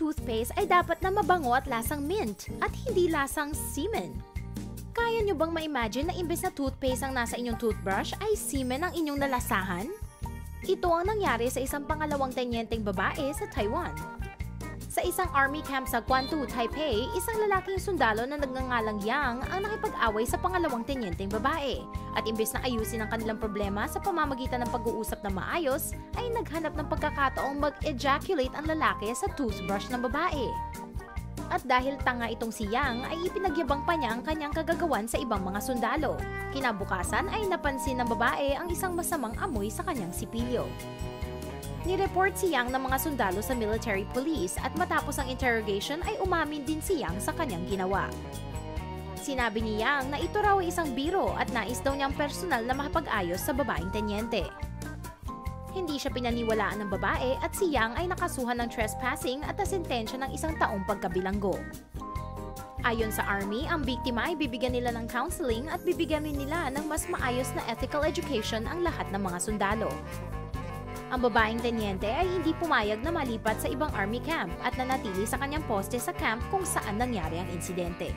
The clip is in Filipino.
toothpaste ay dapat na mabango at lasang mint at hindi lasang semen. Kaya nyo bang ma-imagine na imbes na toothpaste ang nasa inyong toothbrush ay semen ang inyong nalasahan? Ito ang nangyari sa isang pangalawang tenyenteng babae sa Taiwan. Sa isang army camp sa Guantu, Taipei, isang lalaking sundalo na nagngangalang Yang ang nakipag-away sa pangalawang tenyenteng babae. At imbes na ayusin ang kanilang problema sa pamamagitan ng pag-uusap na maayos, ay naghanap ng pagkakataong mag-ejaculate ang lalaki sa toothbrush ng babae. At dahil tanga itong si Yang, ay ipinagyabang pa niya ang kanyang kagagawan sa ibang mga sundalo. Kinabukasan ay napansin ng babae ang isang masamang amoy sa kanyang sipilyo. Nireport si Yang ng mga sundalo sa military police at matapos ang interrogation ay umamin din si Yang sa kanyang ginawa. Sinabi ni Yang na ito raw ay isang biro at nais daw niyang personal na makapag-ayos sa babaeng tenyente. Hindi siya pinaniwalaan ng babae at si Yang ay nakasuhan ng trespassing at nasentensya ng isang taong pagkabilanggo. Ayon sa Army, ang biktima ay bibigyan nila ng counseling at bibigyan nila ng mas maayos na ethical education ang lahat ng mga sundalo. Ang babaeng tenyente ay hindi pumayag na malipat sa ibang army camp at nanatili sa kanyang poste sa camp kung saan nangyari ang insidente.